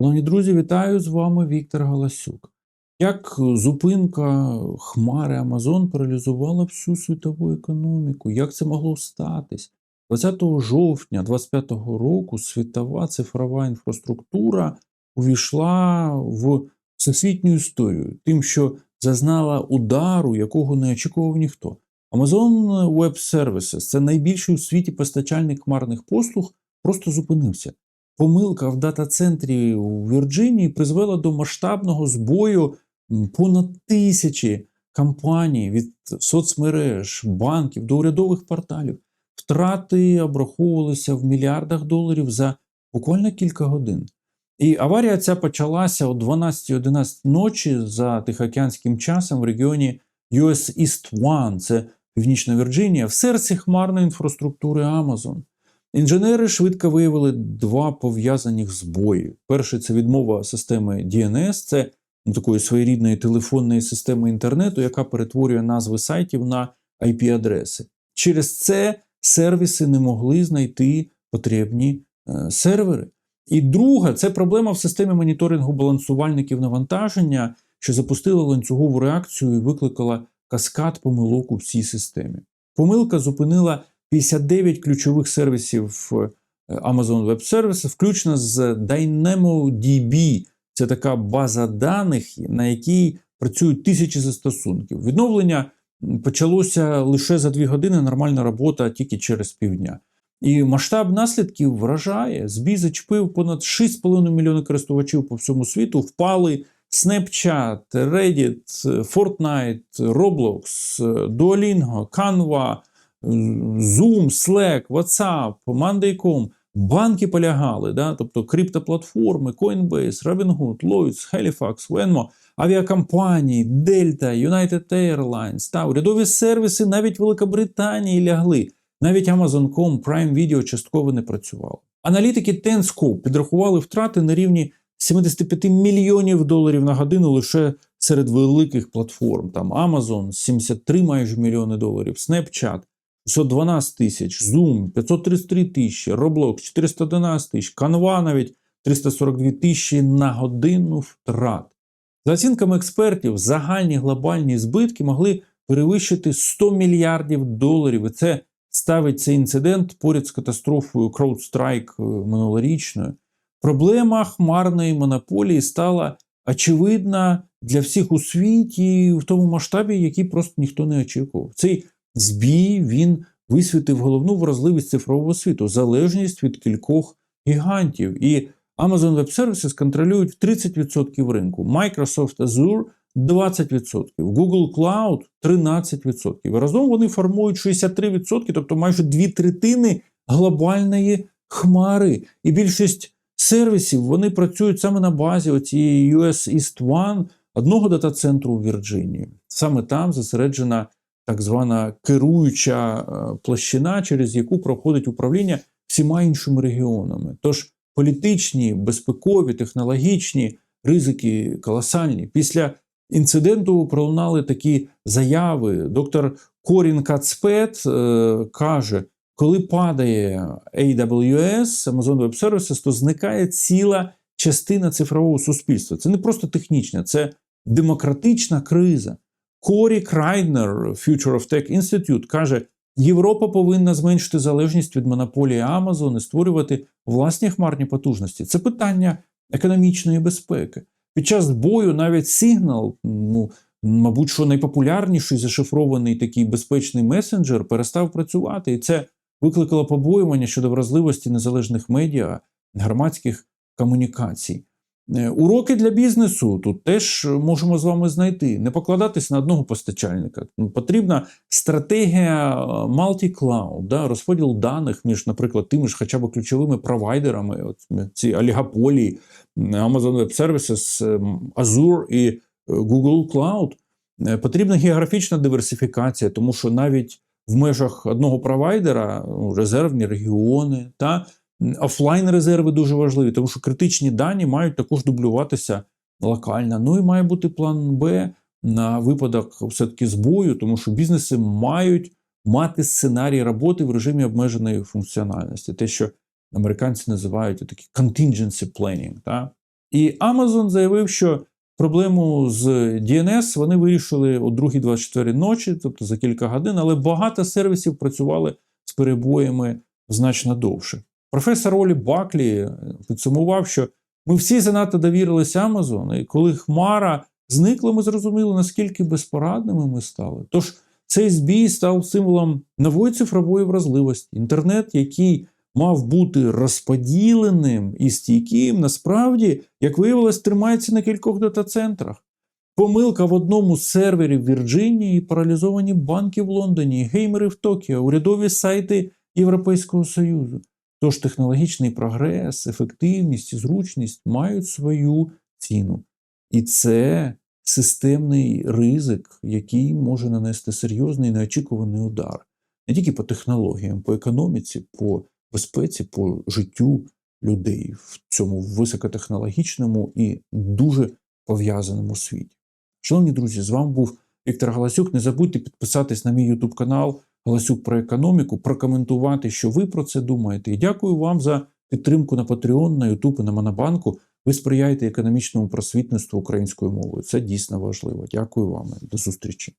Шановні друзі, вітаю з вами Віктор Галасюк. Як зупинка хмари Амазон паралізувала всю світову економіку? Як це могло статись? 20 жовтня 2025 року світова цифрова інфраструктура увійшла в всесвітню історію, тим, що зазнала удару, якого не очікував ніхто. Amazon Web Services – це найбільший у світі постачальник хмарних послуг, просто зупинився. Помилка в дата-центрі у Вірджинії призвела до масштабного збою понад тисячі компаній від соцмереж, банків до урядових порталів. Втрати обраховувалися в мільярдах доларів за буквально кілька годин. І аварія ця почалася о 12-11 ночі за Тихоокеанським часом в регіоні US East One, це Північна Вірджинія, в серці хмарної інфраструктури Amazon. Інженери швидко виявили два пов'язаних збої. Перший це відмова системи DNS, це ну, такої своєрідної телефонної системи інтернету, яка перетворює назви сайтів на IP-адреси. Через це сервіси не могли знайти потрібні е, сервери. І друга це проблема в системі моніторингу балансувальників навантаження, що запустила ланцюгову реакцію і викликала каскад помилок у всій системі. Помилка зупинила 59 ключових сервісів е, Amazon Web Services, включно з DynamoDB. Це така база даних, на якій працюють тисячі застосунків. Відновлення почалося лише за дві години, нормальна робота тільки через півдня. І масштаб наслідків вражає. Збій зачепив понад 6,5 мільйони користувачів по всьому світу, впали Snapchat, Reddit, Fortnite, Roblox, Duolingo, Canva, Zoom, Slack, WhatsApp, Monday.com. Банки полягали, да? тобто криптоплатформи, Coinbase, Robinhood, Lloyds, Halifax, Venmo, авіакомпанії, Delta, United Airlines та урядові сервіси навіть Великобританії лягли. Навіть Amazon.com Prime Video частково не працював. Аналітики Tenscope підрахували втрати на рівні 75 мільйонів доларів на годину лише серед великих платформ. Там Amazon 73 майже мільйони доларів, Snapchat 612 тисяч, Zoom 533 тисячі, Roblox 411 тисяч, Canva навіть 342 тисячі на годину втрат. За оцінками експертів, загальні глобальні збитки могли перевищити 100 мільярдів доларів. І це ставить цей інцидент поряд з катастрофою CrowdStrike е, минулорічною. Проблема хмарної монополії стала очевидна для всіх у світі в тому масштабі, який просто ніхто не очікував. Цей збій він висвітив головну вразливість цифрового світу залежність від кількох гігантів. І Amazon Web Services контролюють 30% ринку, Microsoft Azure 20%, Google Cloud 13%. І разом вони формують 63%, тобто майже дві третини глобальної хмари. І більшість сервісів вони працюють саме на базі оцієї US East One, одного дата-центру у Вірджинії. Саме там зосереджена так звана керуюча е, площина, через яку проходить управління всіма іншими регіонами. Тож політичні, безпекові, технологічні ризики колосальні. Після інциденту пролунали такі заяви. Доктор Корін Кацпет е, каже, коли падає AWS, Amazon Web Services, то зникає ціла частина цифрового суспільства. Це не просто технічна, це демократична криза. Корі Крайднер, Future of Tech Institute, каже, Європа повинна зменшити залежність від монополії Amazon і створювати власні хмарні потужності. Це питання економічної безпеки. Під час бою навіть Signal, ну, мабуть, що найпопулярніший зашифрований такий безпечний месенджер, перестав працювати. І це викликало побоювання щодо вразливості незалежних медіа, громадських комунікацій. Е, Уроки для бізнесу тут теж можемо з вами знайти. Не покладатись на одного постачальника. Ну, Потрібна стратегія е, multi-cloud, да, розподіл даних між, наприклад, тими ж хоча б ключовими провайдерами, от ці олігополії, Amazon Web Services, е, Azure і Google Cloud. Потрібна географічна диверсифікація, тому що навіть в межах одного провайдера ну, резервні регіони та Офлайн резерви дуже важливі, тому що критичні дані мають також дублюватися локально. Ну і має бути план Б на випадок все-таки збою, тому що бізнеси мають мати сценарій роботи в режимі обмеженої функціональності. Те, що американці називають такі contingency planning. Та? І Amazon заявив, що проблему з DNS вони вирішили о 2.24 ночі, тобто за кілька годин, але багато сервісів працювали з перебоями значно довше. Професор Олі Баклі підсумував, що ми всі занадто довірилися Amazon, і коли Хмара зникла, ми зрозуміли, наскільки безпорадними ми стали. Тож цей збій став символом нової цифрової вразливості. Інтернет, який мав бути розподіленим і стійким, насправді, як виявилось, тримається на кількох дата-центрах. Помилка в одному з серверів Вірджинії, паралізовані банки в Лондоні, геймери в Токіо, урядові сайти Європейського Союзу. Тож технологічний прогрес, ефективність і зручність мають свою ціну. І це системний ризик, який може нанести серйозний неочікуваний удар не тільки по технологіям, по економіці, по безпеці, по життю людей в цьому високотехнологічному і дуже пов'язаному світі. Шановні друзі, з вами був Віктор Галасюк. Не забудьте підписатись на мій YouTube канал Галасюк про економіку, прокоментувати, що ви про це думаєте. І дякую вам за підтримку на Patreon, на YouTube і на Монобанку. Ви сприяєте економічному просвітництву українською мовою. Це дійсно важливо. Дякую вам. До зустрічі.